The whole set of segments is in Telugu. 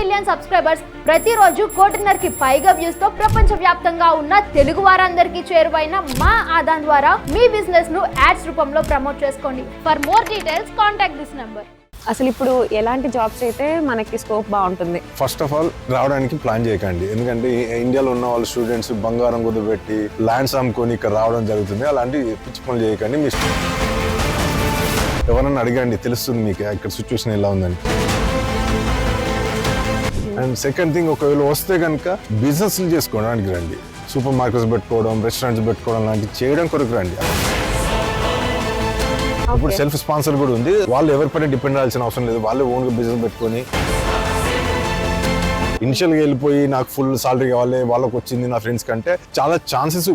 మిలియన్ సబ్స్క్రైబర్స్ ప్రతిరోజు కోటిన్నరకి పైగా వ్యూస్తో ప్రపంచ వ్యాప్తంగా ఉన్న తెలుగు వారందరికీ చేరువైన మా ఆదాన్ ద్వారా మీ బిజినెస్ను యాడ్స్ రూపంలో ప్రమోట్ చేసుకోండి. For more details contact this number అసలు ఇప్పుడు ఎలాంటి జాబ్స్ అయితే మనకి స్కోప్ బాగుంటుంది? ఫస్ట్ ఆఫ్ ఆల్ రావడానికి ప్లాన్ చేయకండి. ఎందుకంటే ఇండియాలో ఉన్న వాళ్ళ స్టూడెంట్స్ బంగారం కుదబెట్టి ల్యాండ్స్ అమ్ముకొని ఇక్కడ రావడం జరుగుతుంది. అలాంటి పిచ్చి పనులు చేయకండి మీ ఎవరన్నా అడగండి తెలుస్తుంది మీకు. ఇక్కడ సిచ్యువేషన్ ఎలా ఉందని. అండ్ సెకండ్ థింగ్ ఒకవేళ వస్తే కనుక బిజినెస్ చేసుకోవడానికి రండి. సూపర్ మార్కెట్స్ పెట్టుకోవడం రెస్టారెంట్స్ పెట్టుకోవడం లాంటివి చేయడం కొరకు రండి. ఇప్పుడు సెల్ఫ్ స్పాన్సర్ కూడా ఉంది. వాళ్ళు ఎవరిపైన డిపెండ్ అవ్వాల్సిన అవసరం లేదు. వాళ్ళే ఓన్గా బిజినెస్ పెట్టుకొని ఇనిషియల్గా వెళ్ళిపోయి నాకు ఫుల్ సాలరీ కావాలి వాళ్ళకి వచ్చింది నా ఫ్రెండ్స్ కంటే చాలా chances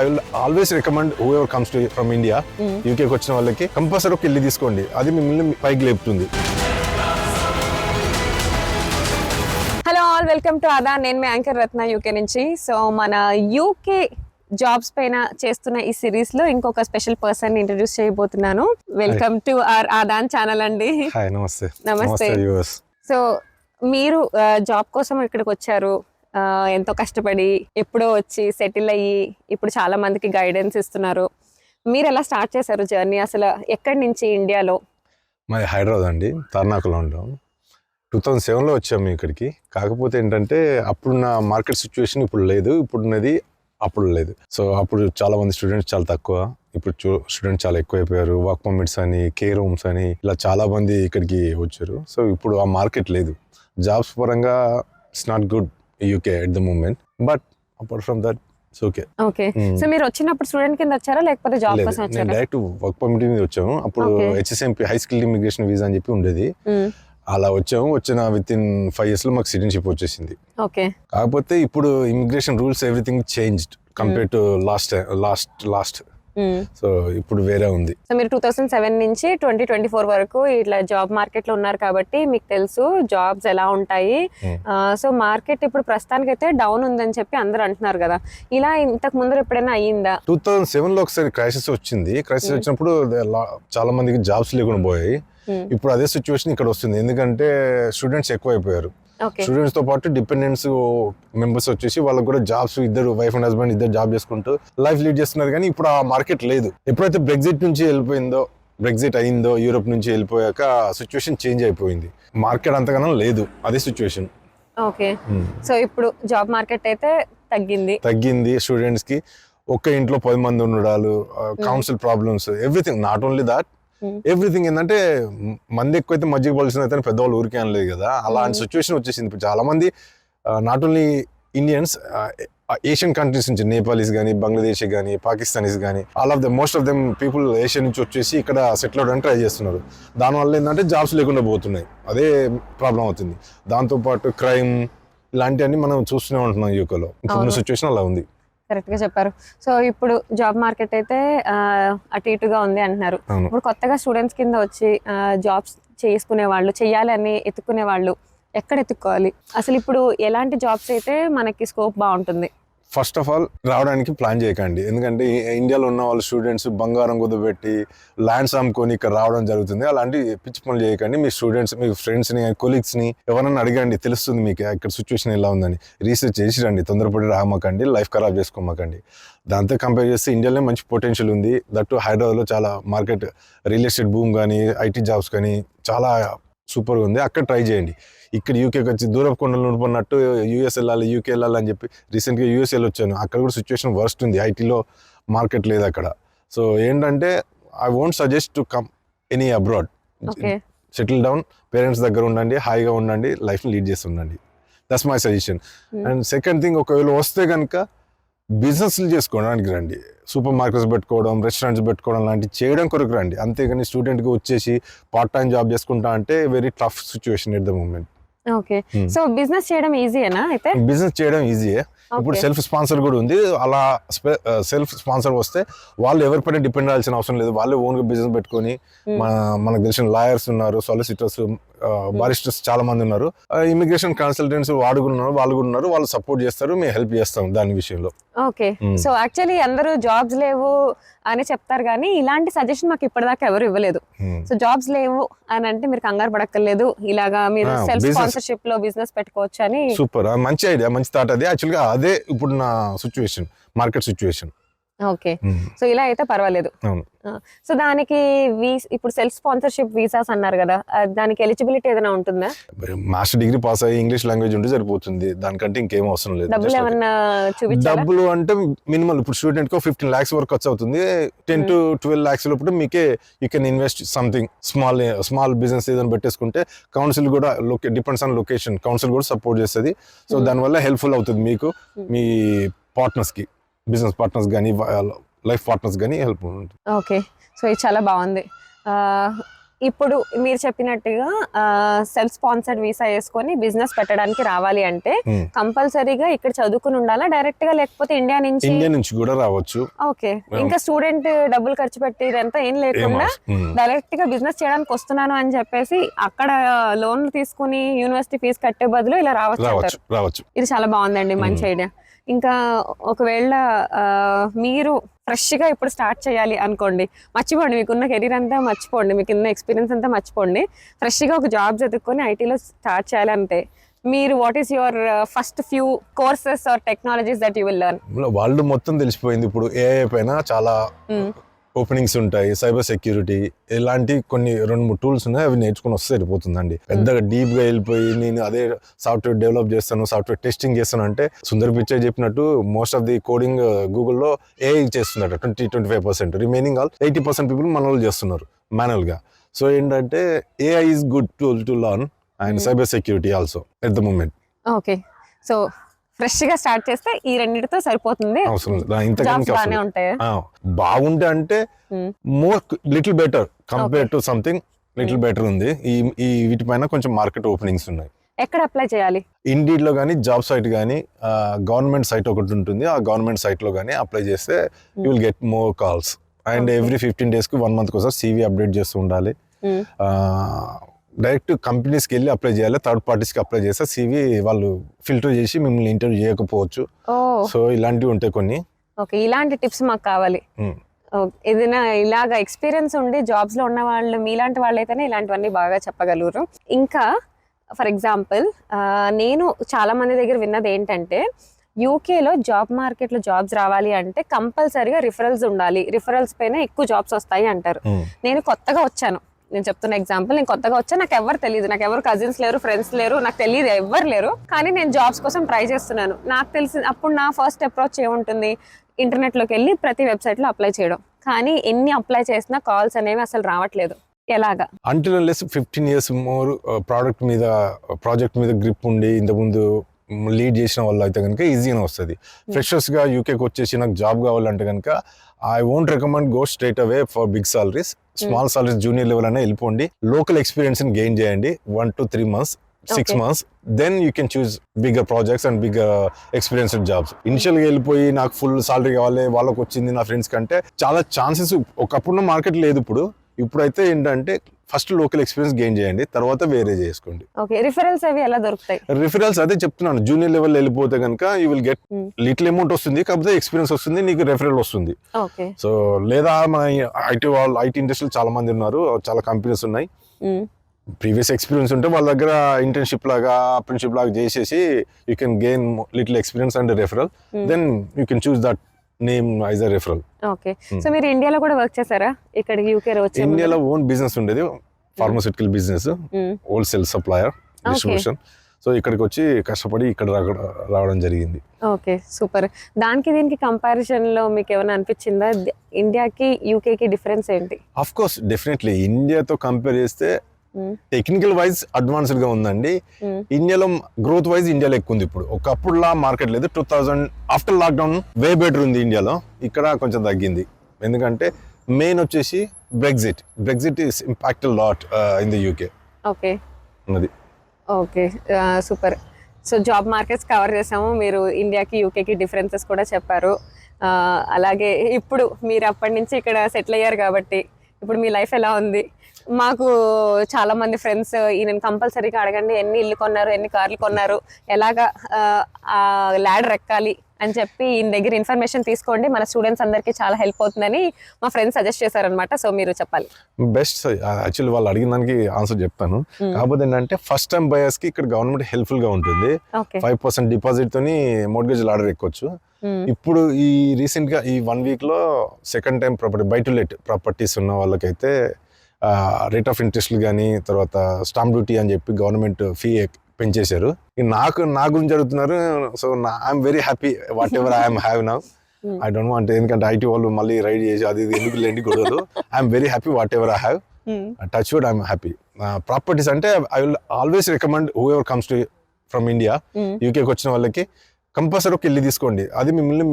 I will always recommend whoever comes to from India యూకేకి వచ్చిన వాళ్ళకి కంపల్సరీ ఒక ఇల్లు తీసుకోండి. అది మిమ్మల్ని పైకి లేపుతుంది. వెల్కమ్ టు అదా నేను మీ యాంకర్ రత్న యూకే నుంచి. సో మన యూకే జాబ్స్ పైన చేస్తున్న ఈ సిరీస్లో ఇంకొక స్పెషల్ పర్సన్ ఇంట్రడ్యూస్ చేయబోతున్నాను. వెల్కమ్ టు అవర్ ఆదాన్ ఛానల్ అండి. నమస్తే. నమస్తే. సో మీరు జాబ్ కోసం ఇక్కడికి వచ్చారు. ఎంతో కష్టపడి ఎప్పుడో వచ్చి సెటిల్ అయ్యి ఇప్పుడు చాలా మందికి గైడెన్స్ ఇస్తున్నారు. మీరు ఎలా స్టార్ట్ చేశారు జర్నీ? అసలు ఎక్కడి నుంచి ఇండియాలో? మాది హైదరాబాద్ అండి. తార్నాకలో ఉంటాం టూ థౌజండ్ సెవెన్లో వచ్చాము ఇక్కడికి. కాకపోతే ఏంటంటే అప్పుడున్న మార్కెట్ సిచ్యువేషన్ ఇప్పుడు లేదు. ఇప్పుడున్నది అప్పుడు లేదు. సో అప్పుడు చాలా మంది స్టూడెంట్స్ చాలా తక్కువ. ఇప్పుడు స్టూడెంట్స్ చాలా ఎక్కువైపోయారు. వర్క్ పర్మిట్స్ అని కేర్ రూమ్స్ అని ఇలా చాలా మంది ఇక్కడికి వచ్చారు. సో ఇప్పుడు ఆ మార్కెట్ లేదు. జాబ్స్ పరంగా it's not good UK at the moment but apart from that okay okay so మీరు వచ్చినప్పుడు స్టూడెంట్ కింద వచ్చారా? లేకపోతే జాబ్ కోసం నేను వచ్చారా డైరెక్ట్ వర్క్ పర్మిట్ మీద వచ్చాము అప్పుడు. HSMP high skill immigration visa అని చెప్పి ఉండేది. మ్మ్. అలా వచ్చాము. వచ్చిన విత్ ఇన్ ఫైవ్ ఇయర్స్లో మాకు సిటిజన్షిప్ వచ్చేసింది. ఓకే. కాకపోతే ఇప్పుడు immigration rules everything changed compare to last last last. So ఇప్పుడు వేరే ఉంది. సో మీరు టూ థౌసండ్ సెవెన్ నుంచి ట్వంటీ ట్వంటీ ఫోర్ వరకు ఇట్లా జాబ్ మార్కెట్లో ఉన్నారు కాబట్టి మీకు తెలుసు జాబ్స్ ఎలా ఉంటాయి. Hmm. సో మార్కెట్ ఇప్పుడు ప్రస్తుతానికి అయితే డౌన్ ఉందని చెప్పి అందరూ అంటున్నారు కదా. ఇలా ఇంతకు ముందర ఎప్పుడైనా అయ్యిందా? టూ థౌజండ్ సెవెన్లో ఒకసారి క్రైసిస్ వచ్చింది. క్రైసిస్ వచ్చినప్పుడు దే- లా- చాలా మందికి జాబ్స్ లేకుండా పోయాయి. Hmm. ఇప్పుడు అదే సిచ్యువేషన్ ఇక్కడ వస్తుంది. ఎందుకంటే స్టూడెంట్స్ ఎక్కువ అయిపోయారు ఓకే స్టూడెంట్స్తో పాటు డిపెండెంట్స్ మెంబర్స్ వచ్చేసి వాళ్ళకి కూడా జాబ్స్ ఇద్దరు వైఫ్ అండ్ హస్బెండ్ ఇద్దరు జాబ్ చేసుకుంటూ లైఫ్ లీడ్ చేస్తున్నారు. కానీ ఇప్పుడు ఆ మార్కెట్ లేదు. ఎప్పుడైతే బ్రెగ్జిట్ నుంచి వెళ్ళిపోయిందో బ్రెగ్జిట్ అయిందో యూరోప్ నుంచి వెళ్ళిపోయాక సిచ్యువేషన్ చేంజ్ అయిపోయింది. మార్కెట్ అంతగానో లేదు. అదే సిచ్యువేషన్ ఓకే సో ఇప్పుడు జాబ్ మార్కెట్ అయితే తగ్గింది. తగ్గింది స్టూడెంట్స్కి. ఒక్క ఇంట్లో పది మంది ఉండడాలు council problems everything not only that. Everything ఏంటంటే మ్, మంది ఎక్కువైతే మజ్జిగ పలిసిన అయితే పెద్దవాళ్ళు ఊరికే అనలేదు కదా. అలాంటి సిచ్యువేషన్ వచ్చేసింది. ఇప్పుడు చాలా మంది not only Indians Asian countries నుంచి నేపాలీస్ కానీ బంగ్లాదేశ్ కానీ పాకిస్తానీస్ కానీ all of the most of them people Asia నుంచి వచ్చేసి ఇక్కడ సెటిల్ అవడానికి ట్రై చేస్తున్నారు. దానివల్ల ఏంటంటే జాబ్స్ లేకుండా పోతున్నాయి. అదే ప్రాబ్లం అవుతుంది. దాంతోపాటు క్రైమ్ ఇలాంటివన్నీ మనం చూస్తూనే ఉంటున్నాం యూకేలో ఇప్పుడున్న. సిచ్యువేషన్ అలా ఉంది. కరెక్ట్గా చెప్పారు. సో ఇప్పుడు జాబ్ మార్కెట్ అయితే అటు ఇటుగా ఉంది అంటున్నారు. ఇప్పుడు కొత్తగా స్టూడెంట్స్ కింద వచ్చి జాబ్స్ చేసుకునే వాళ్ళు చెయ్యాలి అని ఎత్తుకునే వాళ్ళు ఎక్కడ ఎత్తుక్కోవాలి? అసలు ఇప్పుడు ఎలాంటి జాబ్స్ అయితే మనకి స్కోప్ బాగుంటుంది? ఫస్ట్ ఆఫ్ ఆల్ రావడానికి ప్లాన్ చేయకండి. ఎందుకంటే ఇండియాలో ఉన్న వాళ్ళ స్టూడెంట్స్ బంగారం కుదబెట్టి ల్యాండ్స్ అమ్ముకొని ఇక్కడ రావడం జరుగుతుంది. అలాంటి పిచ్చి పనులు చేయకండి. మీ స్టూడెంట్స్ మీ ఫ్రెండ్స్ని కొలీగ్స్ని ఎవరన్నా అడగండి. తెలుస్తుంది మీకు ఇక్కడ సిచ్యువేషన్ ఎలా ఉందని. రీసెర్చ్ చేసి రండి. తొందరపడి రామకండి. లైఫ్ ఖరాబ్ చేసుకోమకండి. దాంతో కంపేర్ చేస్తే ఇండియాలో మంచి పొటెన్షియల్ ఉంది. దట్టు హైదరాబాద్లో చాలా మార్కెట్ రియల్ ఎస్టేట్ భూమ్ కానీ ఐటీ జాబ్స్ కానీ చాలా సూపర్గా ఉంది అక్కడ ట్రై చేయండి. ఇక్కడ యూకేకి వచ్చి దూరపు కొండలు ఉండిపోయినట్టు యూఎస్ వెళ్ళాలి యూకే వెళ్ళాలి అని చెప్పి రీసెంట్గా యూఎస్ వెళ్ళొచ్చాను. అక్కడ కూడా సిచ్యువేషన్ వర్స్ట్ ఉంది. ఐటీలో మార్కెట్ లేదు అక్కడ. సో ఏంటంటే I won't suggest to come any abroad settle down parents దగ్గర ఉండండి హాయిగా ఉండండి లైఫ్ని లీడ్ చేసి ఉండండి. That's my suggestion. And second thing ఒకవేళ వస్తే కనుక బిజినెస్లు చేసుకోవడానికి రండి. సూపర్ మార్కెట్స్ పెట్టుకోవడం రెస్టారెంట్స్ పెట్టుకోవడం లాంటివి చేయడం కొరకు రండి. అంతేగాని స్టూడెంట్కి వచ్చేసి పార్ట్ టైం జాబ్ చేసుకుంటా అంటే very tough situation at the moment okay. Hmm. So business చేయడం ఈజీయేనా అయితే? బిజినెస్ చేయడం ఈజీయే. ఇప్పుడు. సెల్ఫ్ స్పాన్సర్ కూడా ఉంది. అలా సెల్ఫ్ స్పాన్సర్ వస్తే వాళ్ళు ఎవరిపైన డిపెండ్ అవ్వాల్సిన అవసరం లేదు. వాళ్ళే ఓన్గా బిజినెస్ పెట్టుకొని Hmm. మన మనకు తెలిసిన లాయర్స్ ఉన్నారు సాలిసిటర్స్ బారిస్టర్స్ చాలా మంది ఉన్నారు. ఇమిగ్రేషన్ కన్సల్టెంట్స్ వాడు కూడా ఉన్నారు వాళ్ళు కూడా ఉన్నారు వాళ్ళు సపోర్ట్ చేస్తారు మేము హెల్ప్ చేస్తాం దాని విషయంలో. ఓకే. సో యాక్చువల్లీ అందరూ జాబ్స్ లేవు అని చెప్తారు కానీ ఇలాంటి సజెషన్ మాకు ఇప్పటిదాకా ఎవరు ఇవ్వలేదు. సో జాబ్స్ లేవు అని అంటే మీరు కంగారు పడక్కర్లేదు. ఇలాగా మీరు సెల్ఫ్ స్పాన్సర్షిప్లో బిజినెస్ పెట్టుకోవచ్చు అని సూపర్. మంచి ఐడియా మంచి థాట్ అది. యాక్చువల్గా అదే ఇప్పుడు నా situation market situation okay. So ఇలా అయితే పర్వాలేదు. సో దానికి ఇప్పుడు సెల్ఫ్ స్పాన్సర్షిప్ వీసాస్ అన్నారు కదా దానికి ఎలిజిబిలిటీ ఏదైనా ఉంటుందా? మాస్టర్ డిగ్రీ పాస్ అయ్యి ఇంగ్లీష్ లాంగ్వేజ్ ఉంటే సరిపోతుంది. దానికంటే ఇంకేం అవసరం లేదు. డబ్బులు. ఏమన్నా డబ్బులు అంటే మినిమం ఇప్పుడు స్టూడెంట్కు ఫిఫ్టీన్ లాక్స్ వరకు ఖర్చు అవుతుంది. టెన్ టు ట్వెల్వ్ లాక్స్ లోపల మీకే you can invest something small small business ఏదైనా పెట్టేసుకుంటే కౌన్సిల్ కూడా డిపెండ్స్ ఆన్ లొకేషన్. కౌన్సిల్ కూడా సపోర్ట్ చేస్తుంది. సో. దానివల్ల హెల్ప్ఫుల్ అవుతుంది మీకు. మీ పార్ట్నర్స్కి బిజినెస్ పార్ట్నర్స్ కానీ లైఫ్ పార్ట్నర్స్ కానీ హెల్ప్ ఉంటుంది. ఓకే. సో ఇది చాలా బాగుంది. ఇప్పుడు మీరు చెప్పినట్టుగా సెల్ఫ్ స్పాన్సర్డ్ వీసా వేసుకొని బిజినెస్ పెట్టడానికి రావాలి అంటే Hmm. కంపల్సరీగా ఇక్కడ చదువుకుని ఉండాలా? డైరెక్ట్గా లేకపోతే ఇండియా నుంచి? ఇండియా నుంచి కూడా రావచ్చు. ఓకే. ఇంకా స్టూడెంట్ డబ్బులు ఖర్చు పెట్టి ఇదంతా ఏం లేకుండా అవసరం- Hmm. డైరెక్ట్గా బిజినెస్ చేయడానికి వస్తున్నాను అని చెప్పేసి అక్కడ లోన్ తీసుకుని యూనివర్సిటీ ఫీజు కట్టే బదులు ఇలా రావచ్చు రావచ్చు ఇది చాలా బాగుందండి. మంచి ఐడియా ఇంకా ఒకవేళ మీరు ఫ్రెష్గా ఇప్పుడు స్టార్ట్ చేయాలి అనుకోండి మర్చిపోండి మీకున్న కెరీర్ అంతా మర్చిపోండి మీకు ఉన్న ఎక్స్పీరియన్స్ అంతా మర్చిపోండి ఫ్రెష్గా ఒక జాబ్ చదువుకొని ఐటీలో స్టార్ట్ చేయాలంటే మీరు what is your first few courses are technologies that you will learn వాళ్ళు మొత్తం తెలిసిపోయింది ఇప్పుడు ఏఐ పైన చాలా ఓపెనింగ్స్ ఉంటాయి సైబర్ సెక్యూరిటీ ఇలాంటి కొన్ని రెండు మూడు టూల్స్ ఉన్నాయి అవి నేర్చుకుని వస్తే సరిపోతుందండి. పెద్దగా డీప్గా వెళ్ళిపోయి నేను అదే సాఫ్ట్వేర్ డెవలప్ చేస్తాను సాఫ్ట్వేర్ టెస్టింగ్ చేస్తాను అంటే సుందర్ పిచ్చే చెప్పినట్టు మోస్ట్ ఆఫ్ ది కోడింగ్ గూగుల్లో ఏఐ చేస్తుందట twenty twenty five percent. Remaining all eighty percent people మన వాళ్ళు చేస్తున్నారు గా సో ఏంటంటే AI is good tool to learn and. Cyber security also at the moment okay so ఫ్రెష్గా స్టార్ట్ చేస్తే ఈ రెండింటితో సరిపోతుంది. అవసరం. ఉంటాయా? బాగుంటే అంటే. More little better compare to something little better ఉంది. ఈ ఈ వీటిపైన కొంచెం మార్కెట్ ఓపెనింగ్స్ ఉన్నాయి. ఎక్కడ అప్లై చేయాలి? ఇండీడ్లో కానీ జాబ్ సైట్ కానీ గవర్నమెంట్ సైట్ ఒకటి ఉంటుంది. ఆ గవర్నమెంట్ సైట్లో కానీ అప్లై చేస్తే you will get more calls. And. Every fifteen డేస్కి వన్ మంత్ కోసం సీవీ అప్డేట్ చేస్తూ ఉండాలి. డైరెక్ట్ కంపెనీస్కి వెళ్ళి అప్లై చేయాలి థర్డ్ పార్టీస్కి అప్లై చేస్తే సీవీ వాళ్ళు ఫిల్టర్ చేసి మిమ్మల్ని ఇంటర్వ్యూ చేయకపోవచ్చు. సో ఇలాంటివి ఉంటాయి కొన్ని. ఓకే ఇలాంటి టిప్స్ మాకు కావాలి. ఓకే. ఏదైనా ఇలాగ ఎక్స్పీరియన్స్ ఉండి జాబ్స్లో ఉన్న వాళ్ళు మీలాంటి వాళ్ళైతేనే ఇలాంటివన్నీ బాగా చెప్పగలరు. ఇంకా ఫర్ ఎగ్జాంపుల్ నేను చాలా మంది దగ్గర విన్నది ఏంటంటే యూకేలో జాబ్ మార్కెట్లో జాబ్స్ రావాలి అంటే కంపల్సరీగా రిఫరల్స్ ఉండాలి. రిఫరల్స్ పైన ఎక్కువ జాబ్స్ వస్తాయి అంటారు. నేను కొత్తగా వచ్చాను. నేను చెప్తున్న ఎగ్జాంపుల్ నేను కొత్తగా వచ్చా నాకు ఎవరు తెలియదు నాకు ఎవరు కజిన్స్ లేరు ఫ్రెండ్స్ లేరు నాకు తెలియదు ఎవరు లేరు. కానీ నేను జాబ్స్ కోసం ట్రై చేస్తున్నాను. నాకు తెలిసి అప్పుడు నా ఫస్ట్ అప్రోచ్ ఏముంటుంది? ఇంటర్నెట్లోకి వెళ్ళి ప్రతి వెబ్సైట్లో అప్లై చేయడం. కానీ ఎన్ని అప్లై చేసినా కాల్స్ అనేవి అసలు రావట్లేదు. ఎలాగా? Until less fifteen years more product మీద ప్రాజెక్ట్ మీద గ్రిప్ ఉండి ఇంతకుముందు లీడ్ చేసిన వాళ్ళు అయితే కనుక ఈజీగానే వస్తుంది. ఫ్రెషర్స్గా యూకేకి వచ్చేసి నాకు జాబ్ కావాలంటే కనుక I won't recommend go straight away for big salaries small salaries junior level అయినా వెళ్ళిపోండి. లోకల్ ఎక్స్పీరియన్స్ గెయిన్ చేయండి. One two three months six. Months then you can choose bigger projects and bigger experienced jobs ఇనిషియల్గా వెళ్ళిపోయి నాకు ఫుల్ సాలరీ కావాలి వాళ్ళకి వచ్చింది నా ఫ్రెండ్స్ కంటే చాలా ఛాన్సెస్ ఒకప్పుడు మార్కెట్ లేదు ఇప్పుడు. ఇప్పుడైతే ఏంటంటే ఫస్ట్ లోకల్ ఎక్స్పీరియన్స్ గెయిన్ చేయండి తర్వాత వేరే చేసుకోండి. ఓకే రిఫరల్స్ అవి ఎలా దొరుకుతాయి? రిఫరల్స్ అదే చెప్తున్నాను జూనియర్ లెవెల్ వెళ్ళిపోతే కనుక you will get Hmm. Little amount వస్తుంది కాకపోతే ఎక్స్పీరియన్స్ వస్తుంది నీకు రెఫరల్ వస్తుంది. ఓకే సో లేదా మన ఐటీ వాళ్ళు ఐటీ ఇండస్ట్రీలో చాలా మంది ఉన్నారు చాలా కంపెనీస్ ఉన్నాయి. ప్రీవియస్ ఎక్స్పీరియన్స్ ఉంటే వాళ్ళ దగ్గర ఇంటర్న్షిప్ లాగా అప్రెంటిషిప్ లాగా చేసేసి you can gain little experience and referral Hmm. Then you can choose that name uh referral okay. So మీరు ఇండియాలో కూడా వర్క్ చేశారా? ఇక్కడికి యూకే వచ్చే ఇండియాలో ఓన్ బిజినెస్ ఉండేది. Pharmaceutical business. Wholesale supplier distribution so ఇక్కడికి వచ్చి కష్టపడి ఇక్కడ రావడం జరిగింది. Okay super. దానికి దీనికి కంపారిజన్లో మీకు ఏమైనా అనిపించిందా? ఇండియాకి యూకేకి డిఫరెన్స్ ఏంటి? అఫ్ కోర్స్ డెఫినెట్లీ ఇండియాతో కంపేర్ చేస్తే. టెక్నికల్ వైజ్ అడ్వాన్స్డ్గా ఉందండి. ఇండియాలో గ్రోత్ వైజ్ ఇండియాలో ఎక్కువ ఉంది ఇప్పుడు. ఒకప్పుడులా మార్కెట్ లేదు. Two thousand after lockdown way better ఉంది ఇండియాలో ఇక్కడ కొంచెం తగ్గింది. ఎందుకంటే మెయిన్ వచ్చేసి Brexit Brexit is impact lot in the UK okay. అది okay. Super. So job markets cover చేసాము. మీరు ఇండియాకి యూకేకి డిఫరెన్సెస్ కూడా చెప్పారు. అలాగే ఇప్పుడు మీరు అప్పటి నుంచి ఇక్కడ సెటిల్ అయ్యారు కాబట్టి ఇప్పుడు మీ లైఫ్ ఎలా ఉంది? మాకు చాలా మంది ఫ్రెండ్స్ ఈయన కంపల్సరీగా అడగండి. ఎన్ని ఇల్లు కొన్నారు ఎన్ని కార్లు కొన్నారు ఎలాగా ల్యాడర్ ఎక్కాలి అని చెప్పి ఈయన దగ్గర ఇన్ఫర్మేషన్ తీసుకోండి. మన స్టూడెంట్స్ అందరికీ చాలా హెల్ప్ అవుతుందని మా ఫ్రెండ్స్ సజెస్ట్ చేశారనమాట సో మీరు చెప్పాలి. బెస్ట్ యాక్చువల్లీ వాళ్ళు అడిగిన దానికి ఆన్సర్ చెప్తాను. కాకపోతే ఏంటంటే ఫస్ట్ టైం బయర్స్కి ఇక్కడ గవర్నమెంట్ హెల్ప్ఫుల్గా ఉంటుంది ఫైవ్ పర్సెంట్ డిపాజిట్ తోని మోర్గేజ్ ఆర్డర్ ఎక్కొచ్చు. ఇప్పుడు ఈ రీసెంట్గా ఈ వన్ వీక్లో second time property buy to let properties ఉన్న వాళ్ళకైతే రేట్ ఆఫ్ ఇంట్రెస్ట్ కానీ తర్వాత స్టాంప్ డ్యూటీ అని చెప్పి గవర్నమెంట్ ఫీ పెంచేశారు. నాకు నా గురించి అడుగుతున్నారు. So I'm very happy whatever I'm have now I don't want ఎందుకంటే ఐటీ వాళ్ళు మళ్ళీ రైడ్ చేసి అది ఇది ఎందుకు లేండి కుదరదు I'm very happy whatever I have touch wood I'm happy properties అంటే I will always recommend whoever comes to from India యూకేకి వచ్చిన వాళ్ళకి కంపల్సరీ ఒక ఇల్లు తీసుకోండి. అది మిమ్మల్ని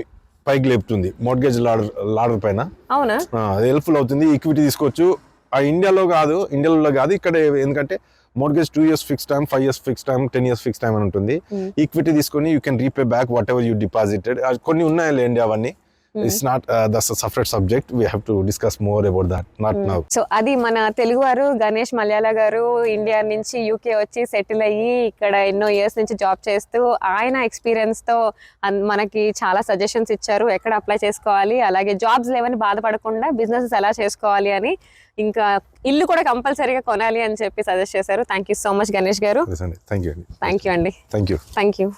పైకి లేపుతుంది. మోర్గేజ్ లాడర్ లాడర్ పైన. అవునా? హెల్ప్ఫుల్ అవుతుంది. ఈక్విటీ తీసుకోవచ్చు. ఆ ఇండియాలో కాదు ఇండియాలో కాదు ఇక్కడ ఎందుకంటే mortgage two years fix time five years fix time ten years fix time అని ఉంటుంది. ఈక్విటీ తీసుకొని you can repay back whatever you deposited కొన్ని ఉన్నాయి లేండి అవన్నీ. It's not separate subject we have to discuss more about that not now so అది మన తెలుగు వారు గణేష్ మలయాళ గారు ఇండియా నుంచి యూకే వచ్చి సెటిల్ అయ్యి ఇక్కడ ఎన్నో ఇయర్స్ నుంచి జాబ్ చేస్తూ ఆయన ఎక్స్పీరియన్స్తో మనకి చాలా సజెషన్స్ ఇచ్చారు. ఎక్కడ అప్లై చేసుకోవాలి? అలాగే జాబ్స్ లేవని బాధపడకుండా బిజినెస్ ఎలా చేసుకోవాలి అని ఇంకా ఇల్లు కూడా కంపల్సరీగా కొనాలి అని చెప్పి సజెస్ట్ చేశారు. Thank you so much Ganesh గారు. థ్యాంక్ యూ అండి థ్యాంక్ యూ అండి థ్యాంక్ యూ థ్యాంక్ యూ